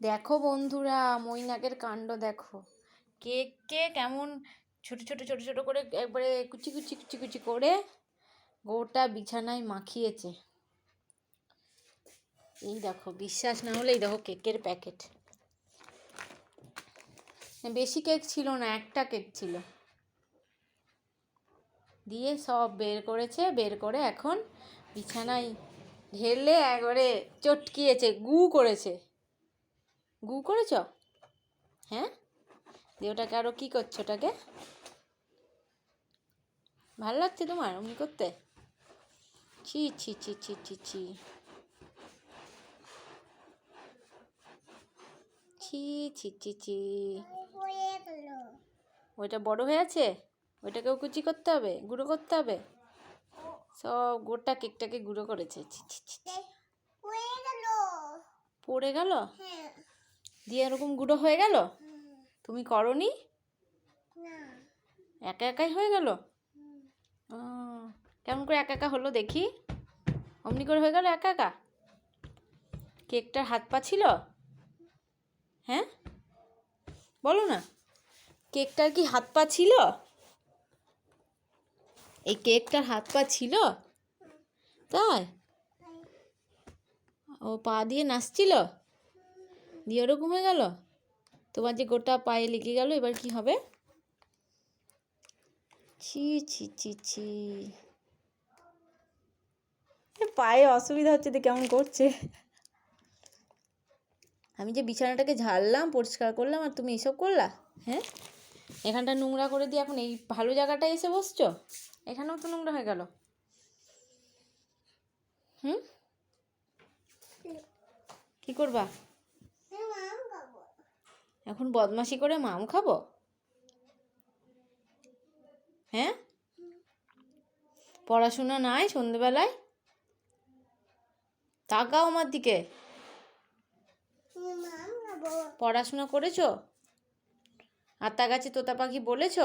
দেখো বন্ধুরা, মৈনাকের কাণ্ড দেখো। কেককে কেমন ছোট ছোট ছোট ছোট করে একবারে কুচি কুচি কুচি কুচি করে গোটা বিছানায় মাখিয়েছে। এই দেখো, বিশ্বাস না হলে এই দেখো কেকের প্যাকেট। বেশি কেক ছিল না, একটা কেক ছিল। দিয়ে সব বের করেছে, বের করে এখন বিছানায় ঢেলে একবারে চটকিয়েছে, গু করেছে। গু করেছ? হ্যাঁ? দিয়ে ওটাকে আরও কী করছ ওটাকে? ভালো লাগছে তোমার অমনি করতে? ছি ছি ছি ছি ছি ছি। ছি ছি ছি ছি। ওইটা বড় হয়ে আছে? ওইটাকেও কুচি করতে হবে গুঁড়ো করতে হবে? সব গোটা কেকটাকে গুঁড়ো করেছে। পড়ে গেল। দিয়ে এরকম গুঁড়ো হয়ে গেল? তুমি করনি? একা একাই হয়ে গেল? কেমন করে একা একা হলো দেখি? অমনি করে হয়ে গেল একা একা? কেকটার হাত পা ছিল? হ্যাঁ? বলো না। কেকটার কি হাত পা ছিল? এই কেকটার হাত পা ছিল? তাই। ও পা দিয়ে নাচছিল? দিয়ে ওরকম হয়ে গেল? তোমার যে গোটা পায়ে লেগে গেল এবার কি হবে? ছি ছি ছি ছি। পায়ে অসুবিধা হচ্ছে তো কেমন করছে। আমি যে বিছানাটাকে ঝাড়লাম পরিষ্কার করলাম আর তুমি এসব করলা? হ্যাঁ? এখানটা নোংরা করে দিয়ে এখন এই ভালো জায়গাটায় এসে বসছো? এখানেও তো নোংরা হয়ে গেল। হুম? কি করবা? এখন বদমাশি করে মাম খাব? হ্যাঁ? পড়াশোনা নাই সন্ধেবেলায়? তাকাও আমার দিকে। পড়াশোনা করেছ? আতা গাছে তোতা পাখি বলেছ?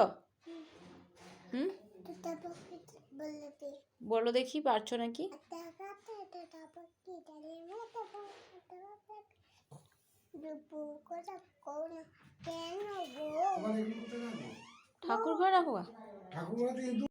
হুম? বলো দেখি, পারছ নাকি? ঠাকুর ঘরে রাখবা ঠাকুর কিন্তু